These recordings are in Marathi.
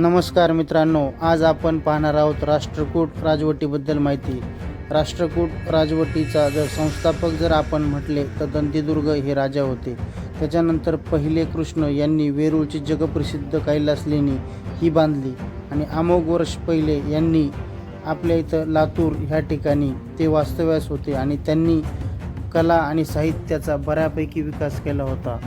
नमस्कार मित्रांनो आज आपण पाहणार आहोत राष्ट्रकूट राजवटीबद्दल माहिती. राष्ट्रकूट राजवटीचा जर संस्थापक जर आपण म्हटले तर दंतीदुर्ग हे राजा होते. त्याच्यानंतर पहिले कृष्ण यांनी वेरूळची जगप्रसिद्ध कैलास लेणी ही बांधली आणि अमोघ वर्ष पहिले यांनी आपल्या इथं लातूर ह्या ठिकाणी ते वास्तव्यास होते आणि त्यांनी कला आणि साहित्याचा बऱ्यापैकी विकास केला होता.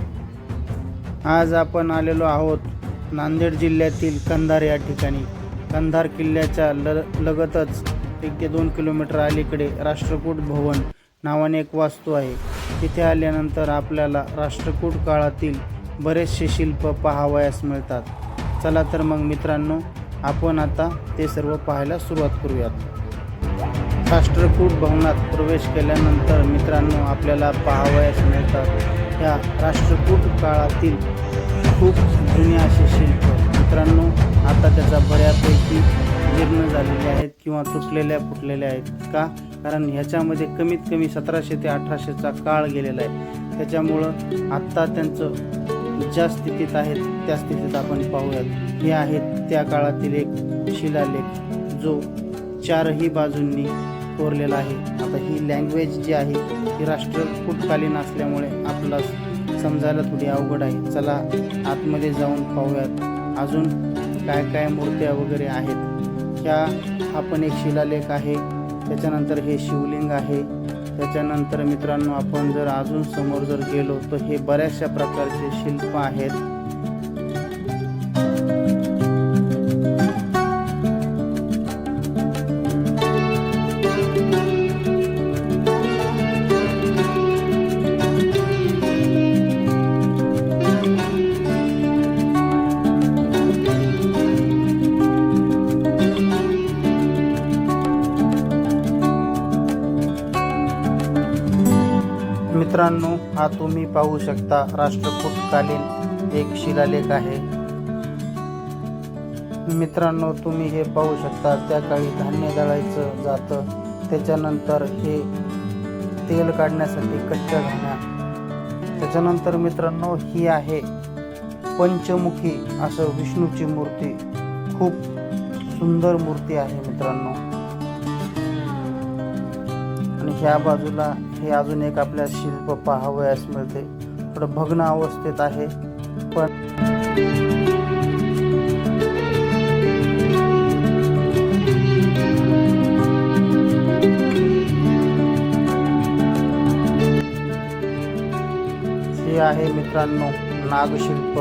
आज आपण आलेलो आहोत नांदेड जिल्ह्यातील कंधार या ठिकाणी. कंधार किल्ल्याच्या ल लगतच एक ते दोन किलोमीटर अलीकडे राष्ट्रकूट भवन नावाने एक वास्तू आहे. तिथे आल्यानंतर आपल्याला राष्ट्रकूट काळातील बरेचसे शिल्प पाहावयास मिळतात. चला तर मग मित्रांनो आपण आता ते सर्व पाहायला सुरुवात करूयात. राष्ट्रकूट भवनात प्रवेश केल्यानंतर मित्रांनो आपल्याला पाहावयास मिळतात. ह्या राष्ट्रकूट काळातील खूप जुने असे शिल्प. मित्रांनो आता त्याचा बऱ्यापैकी जीर्ण झालेले आहेत किंवा तुटलेल्या फुटलेल्या आहेत का? कारण ह्याच्यामध्ये कमीत कमी सतराशे ते अठराशेचा काळ गेलेला आहे. त्याच्यामुळं आत्ता त्यांचं ज्या स्थितीत आहेत त्या स्थितीत आपण पाहूयात. हे आहेत त्या काळातील एक शिलालेख जो चारही बाजूंनी कोरलेला आहे. आता ही लँग्वेज जी आहे ही राष्ट्रकूटकालीन असल्यामुळे आपला समजायला थोडी अवघड आहे. चला आतमध्ये जाऊन पाहूयात अजून काय काय मूर्त्या वगैरे आहेत. ह्या हा पण एक शिलालेख आहे. त्याच्यानंतर हे शिवलिंग आहे. त्याच्यानंतर मित्रांनो आपण जर अजून समोर जर गेलो तर हे बऱ्याचशा प्रकारचे शिल्प आहेत. मित्रांनो हा तुम्ही पाहू शकता राष्ट्रकूटकालीन एक शिलालेख आहे. मित्रांनो तुम्ही हे पाहू शकता त्या काळी धान्य दळायचं जातं त्याच्यानंतर हे तेल काढण्यासाठी कच्च्या घाण्या त्याच्यानंतर मित्रांनो ही आहे पंचमुखी असं विष्णूची मूर्ती. खूप सुंदर मूर्ती आहे मित्रांनो. ह्या बाजूला हे अजून एक आपल्या शिल्प पाहावयास मिळते. थोडं भग्न अवस्थेत आहे पण हे आहे मित्रांनो नागशिल्प.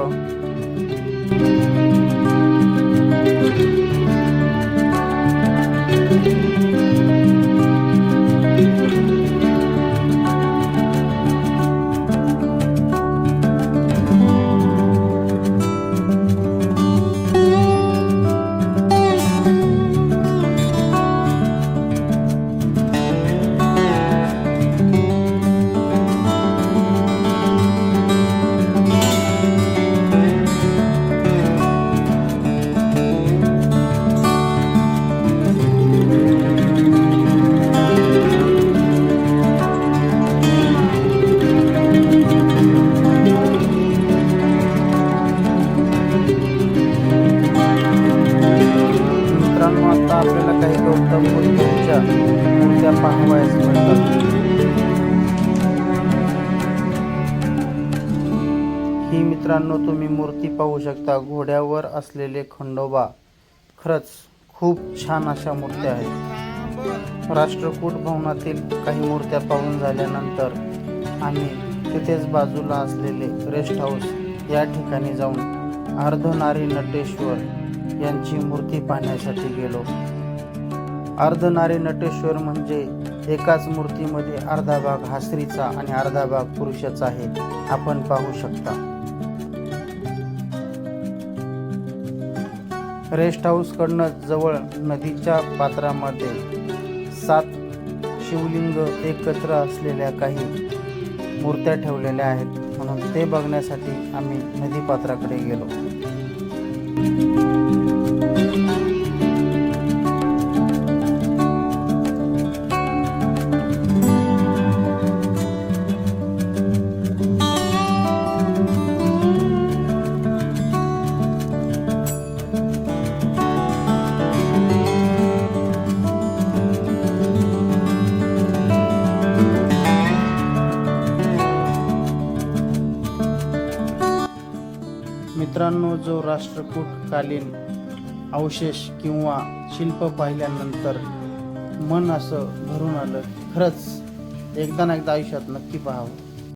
ही मित्रांनो तुम्ही मूर्ती पाहू शकता. घोड्यावर असलेले खंडोबा. खरंच खूप छान अशा मूर्त्या आहेत. राष्ट्रकूट भवनातील काही मूर्त्या पाहून झाल्यानंतर आम्ही तिथेच बाजूला असलेले रेस्ट हाऊस या ठिकाणी जाऊन अर्धनारी नटेश्वर यांची मूर्ती पाहण्यासाठी गेलो. अर्धनारी नटेश्वर म्हणजे एकाच मूर्तीमध्ये अर्धा भाग हा स्त्रीचा आणि अर्धा भाग पुरुषाचा आहे. आपण पाहू शकता. रेस्ट हाऊस कडनं जवळ नदीच्या पात्रामध्ये सात शिवलिंग एकत्र असलेल्या काही मूर्त्या ठेवलेल्या आहेत. म्हणून ते बघण्यासाठी आम्ही नदीपात्राकडे गेलो. मित्रांनो जो राष्ट्रकूटकालीन अवशेष किंवा शिल्प पाहिल्यानंतर मन असं भरून आलं खरंच एकदा ना एकदा आयुष्यात नक्की पाहावं.